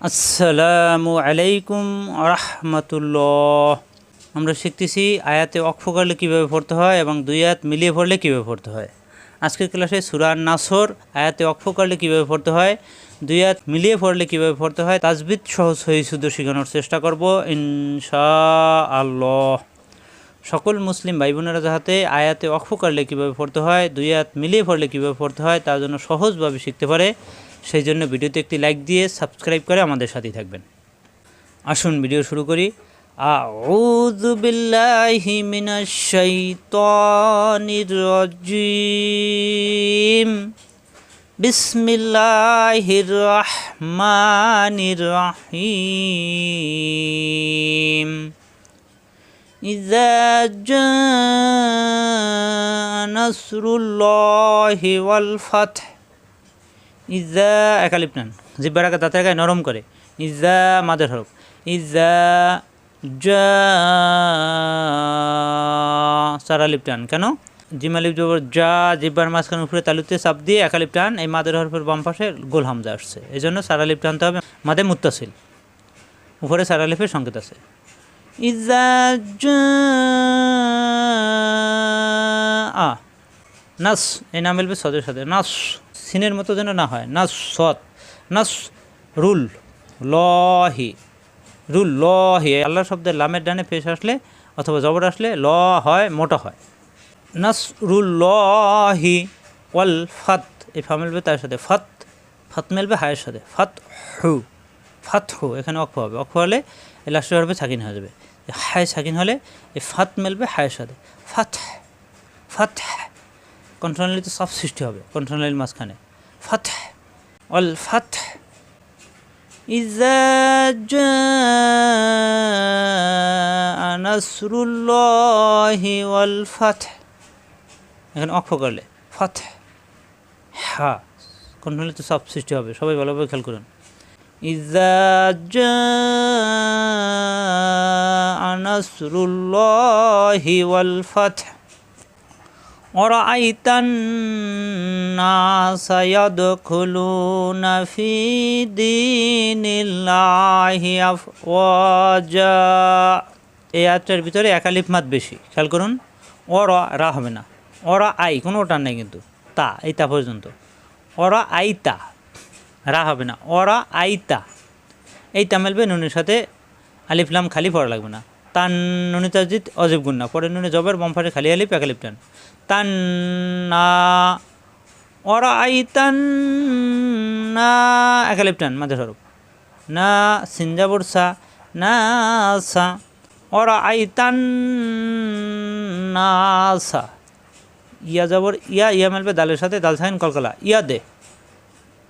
আসসালামু আলাইকুম রহমতুল্লাহ। আমরা শিখতেছি আয়াতে অক্ষ করলে কীভাবে পড়তে হয় এবং দুই আয়াত মিলিয়ে পড়লে কীভাবে পড়তে হয়। আজকের ক্লাসে সুরার নাসর, আয়াতে অক্ষ করলে কীভাবে পড়তে হয়, দুই আয়াত মিলিয়ে পড়লে কীভাবে পড়তে হয়, তাজবিদ সহজ হয়ে শুধু শেখানোর চেষ্টা করব ইনশা আল্লাহ সকল মুসলিম ভাই বোনেরা যাহাতে আয়াতে অক্ষ করলে কীভাবে পড়তে হয়, দুই আয়াত মিলিয়ে পড়লে কীভাবে পড়তে হয় তার জন্য সহজভাবে শিখতে পারে সেই জন্য ভিডিওতে একটি লাইক দিয়ে সাবস্ক্রাইব করে আমাদের সাথেই থাকবেন আসুন ভিডিও শুরু করি আউযু বিল্লাহি মিনাশ শাইতানির রাজিম বিসমিল্লাহির রহমানির রহিম إذا جاء نصر الله والفتح ইজা জিব্বার আগে দাঁতের গায়ে নরম করে। ইজা মাদের হরফ। ইজা জা সারালিপ টান। কেন? জিমালিপ জবর যা জিব্বার মাঝখানে উপরে তালুতে চাপ দিয়ে একালিপ টান। এই মাদের হরফের বাম পাশে গোল হামজা আসছে। এই জন্য সারালিপ টানতে হবে মাদে মুত্তাসিল। উপরে সারালিপের সংকেত আছে। ইজা আ নাস, এই নাম মিলবে সদের সাথে। নাস, সিনের মতো যেন না হয়। নাস সৎ নাস, রুল। লহি। রুল, লহি। আল্লাহ শব্দের লামের ডানে পেশ আসলে অথবা জবর আসলে ল হয়, মোটা হয়। নাস, রুল, লহি। ওয়াল, ফাত। এই ফা মিলবে তার সাথে। ফাত। ফাত মিলবে হায়ের সাথে। ফাত হু। ফাত হু, এখানে অক্ষ হবে। অক্ষ হলে এই লাস্টের হবে সাকিন হয়ে যাবে। হায় সাকিন হলে এই ফাত মিলবে হায়ের সাথে। ফাত ফাত। কন্ট্রোনালিতে সব সৃষ্টি হবে কন্ট্রোনালির মাঝখানে। ফাত অল ফাত নাসরুল্লাহি ওয়াল ফাত এখানে অক্ষ করলে ফাত হ্যাঁ কন্ট্রোনালিতে সব সৃষ্টি হবে, সবাই ভালোভাবে খেয়াল করুন। ইজা নাসরুল্লাহি ওয়াল ফাত ورأيت الناس يدخلون في دين الله أفواجا এই আয়াতটার ভিতরে একালিফ মাত বেশি খেয়াল করুন অরা রা হবে না অরা আই কোনো ওটার নেই কিন্তু তা এই তা পর্যন্ত অরা আইতা রা হবে না অরা আইতা এই তা মেলবে নুনের সাথে আলিফলাম খালি পড়া লাগবে না তান নুনি তাজিদ অজীব গুন্না পরে নুনে জবের বম্ফারে খালি আলিফ একালিফ টান তান্না টান মাঝে স্বরূপ না সিনজাবর সা না সা ওরা আই তান্না সা। ইয়া যাবর ইয়া ইয়া মেলবে দালের সাথে দাল সাইন কলকলা। ইয়া দে।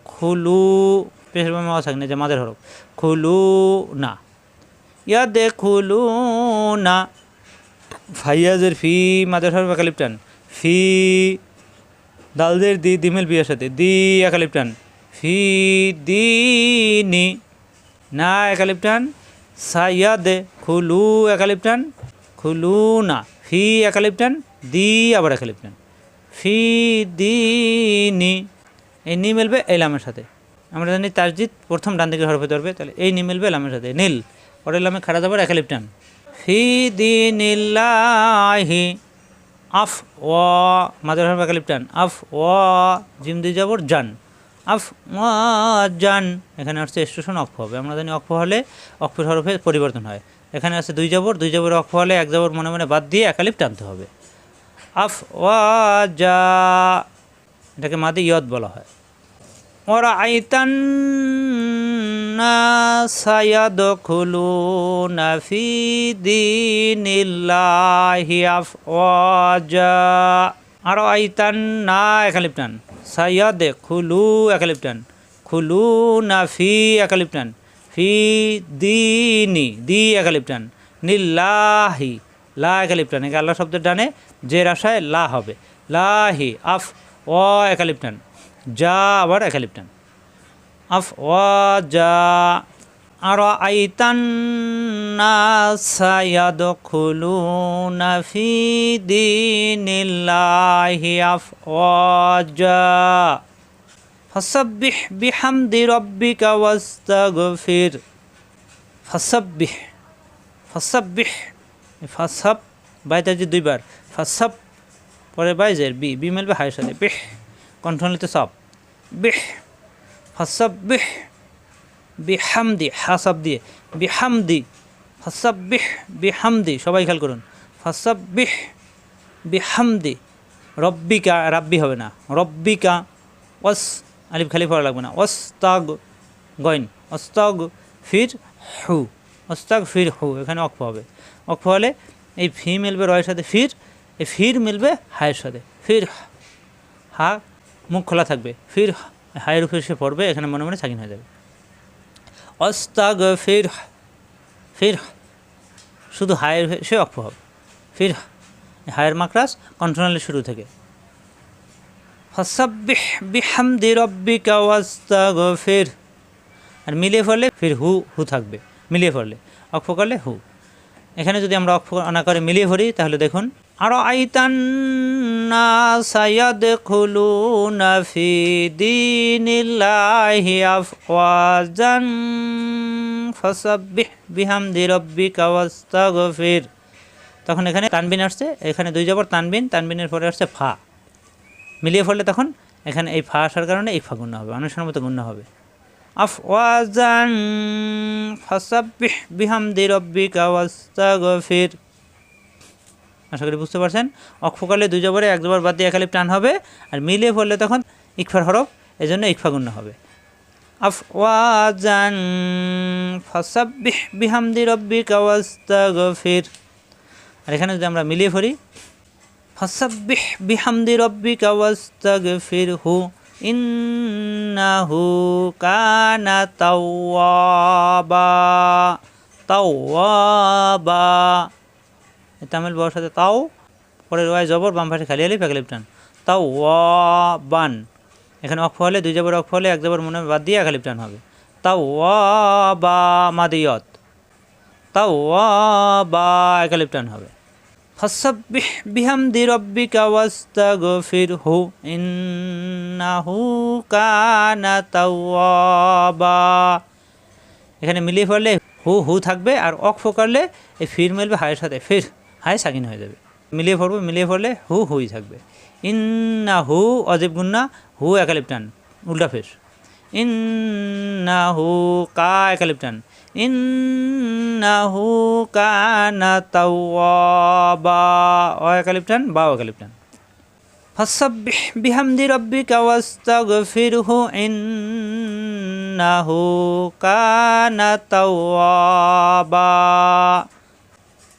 খুলু, পেশের বামে যে মাদের হরফ। খুলু না। ইয়া দে খুলু না। ফাইয়াজের ফি মাদের হরফ একালিপ টান ফি দালদের দি দিমেল বিয়ের সাথে, দি একালিপটান। ফি দি নি, না একালিপটান, সাইয়াদে খুলু একালিপটান, খুলু না। ফি একালিপটান, দি আবার একালিপটান। ফি দি নি, এই নি মেলবে এলামের সাথে। আমরা জানি তারজিৎ প্রথম ডান দিকে হরফে ধরবে, তাহলে এই নি মেলবে এলামের সাথে, নীল। পরে এলামে খাড়া যাবার একালিপটান। ফি দি দিনিল্লাহি আফ, ও, মাদের হরফ একালিপটান। আফ, ও, জিম দিয়ে যাবর জান। আফ জান। এখানে আসছে স্টেশন অক্ষ হবে। আমরা জানি অক্ষ হলে অক্ষের হরফে পরিবর্তন হয়। এখানে আছে দুই যাবর দুই যাবর অক্ষ হলে এক যাবর মনে মনে বাদ দিয়ে একালিপ টানতে হবে। আফ ওয়া যা এটাকে মাদি ইয়দ বলা হয়। ওরা আইতান سيدخلون في دين الله أفواجا أرأيتن না একালিপটান সাইয়াদে খুলু একালিপটান খুলু না ফি একালিপটান ফি দিনি দি একালিপটান নিল্লাহি লা একালিপটান একে আল্লাহ শব্দের ডানে যে রাশায় লা হবে লাহি আফ ও একালিপটান যা আবার একালিপটান আফওয়াজা আর আইতান্না ফি দিনিল্লাহি আফওয়াজা। ফসব্বিহ বিহামদি রব্বিকা ওয়াস্তাগফির। ফসব্বিহ ফসব্বিহ, ফসব বাইতে আছে দুইবার, ফসব, পরে বাইজের বি বি মেলবে হায়ের সাথে, বিহ, কণ্ঠ নিতে সব, বিহ। ফসাব্বিহ বিহামদি হাসাব দিয়ে বিহামদি, ফসাব্বিহ বিহামদি, সবাই খেয়াল করুন। ফসাব্বিহ বিহামদি, রব্বিকা, রাব্বি হবে না। রব্বিকা, ওয়াস, আলিফ খালি পড়া লাগবে না। ওস্তাগ গইন। অস্তাগ ফির হু। অস্তাগ ফির হু, এখানে অক্ষ হবে। অক্ষ হলে এই ফি মিলবে রয়ের সাথে ফির, এই ফির মিলবে হায়ের সাথে। ফির হা, মুখ খোলা থাকবে। ফির হায়ের উপরে সে পড়বে, এখানে মনে মনে সাকিন হয়ে যাবে। অস্তাগ ফির ফির শুধু হায়ের সে অক্ষ হবে। ফির হায়ের মাকরাস কন্ট্রোনালের শুরু থেকে। ওয়াস্তাগফির আর মিলিয়ে পড়লে ফির হু হু থাকবে। মিলিয়ে পড়লে, অক্ষ করলে হু। এখানে যদি আমরা অক্ষ না করে মিলিয়ে পড়ি, তাহলে দেখুন আরও আইতান্না সায়াদ খুলু নাফি দিনিল্লাহি আফওয়াজান ফসাব্বিহ বিহামদি রব্বিকা ওয়াস্তাগফির তখন এখানে তানবিন আসছে, এখানে দুই জবর তানবিন, তানবিনের পরে আসছে ফা। মিলিয়ে ফেললে তখন এখানে এই ফা আসার কারণে এই ফা গুণ্য হবে অনুষ্ঠানের মতো গুণ্য হবে। আফওয়াজান, ফাসাব্বিহ বিহামদি রব্বিকা ওয়াস্তাগফির। আশা করি বুঝতে পারছেন। অক্ষকালে দুই জবরে, এক জবর বাদ দিয়ে একালিপ টান হবে, আর মিলিয়ে পড়লে তখন ইকফার হরফ এই জন্য ইকফা গুণ্য হবে। আফওয়াজান, ফাসাব্বিহ বিহামদি রব্বিকা ওয়াস্তাগফির। আর এখানে যদি আমরা মিলিয়ে পড়ি, ফাসাব্বিহ বিহামদি রব্বিকা ওয়াস্তাগফিরহু ইন্নাহু কানা তাওয়াবা তাওয়াবা। তামিল বড় সাথে তাও পরের ওয়াই জবর, বাম পাশে খালি আলিফ একালিপ টান। তাওয়াবান এখানে অক্ষ হলে, দুই জবর অক্ষ হলে, এক জবর মনে বাদ দিয়ে একালিপ টান হবে। তাওয়াবা মাদিয়ত। তাওয়াবা একালিপ টান হবে। ফসাব্বিহ বিহামদি রব্বিকা ওয়াস্তাগফিরহু, ইন্নাহু কানা তাওয়াবা। এখানে মিলিয়ে পড়লে হু হু থাকবে, আর অক্ষ করলে এই ফির মিলবে হায়ের সাথে, ফির। হায় সাকিন হয়ে যাবে। মিলিয়ে পড়ব মিলিয়ে পড়লে হু হুই থাকবে। ইন্না হু অজীব গুন্না, হু একালিপটান, উল্টা ফের। ইন্না হু কা একালিপটান। ইন্নাহু কানা তাওয়াবা ও একালিপটান বা একালিপটান। ফাসাব্বিহ বিহামদি রব্বিকা ওয়াস্তাগফিরহু ইন্নাহু কানা তাওয়াবা।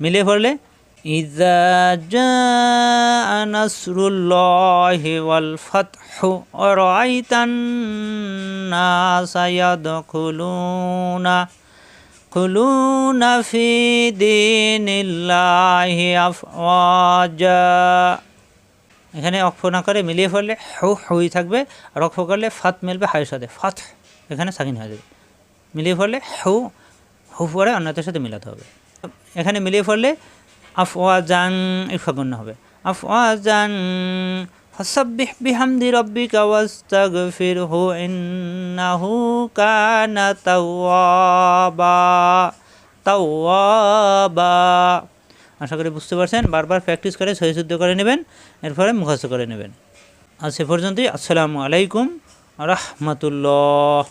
মিলে পড়লে, ইজা ওয়াল এখানে অক্ষ না করে মিলিয়ে ফেললে হু, হুই থাকবে, আর অক্ষ করলে ফাত মিলবে হায়ের সাথে। ফাত এখানে স্বাধীন হয়ে যাবে। মিলিয়ে ফেললে হু হু পরে অন্যদের সাথে মিলাতে হবে। এখানে মিলিয়ে পড়লে আফওয়াজান ইফাগুন্য হবে। আফওয়াজান, ফাসাব্বিহ বিহামদি রব্বিকা ওয়াস্তাগফিরহু ইন্নাহু কানা তাওয়াবা। তাওয়াবা। আশা করি বুঝতে পারছেন, বারবার প্র্যাকটিস করে সহি শুদ্ধ করে নেবেন, এরপরে মুখস্থ করে নেবেন। আজ সে পর্যন্তই, আসসালামু আলাইকুম রহমতুল্লাহ।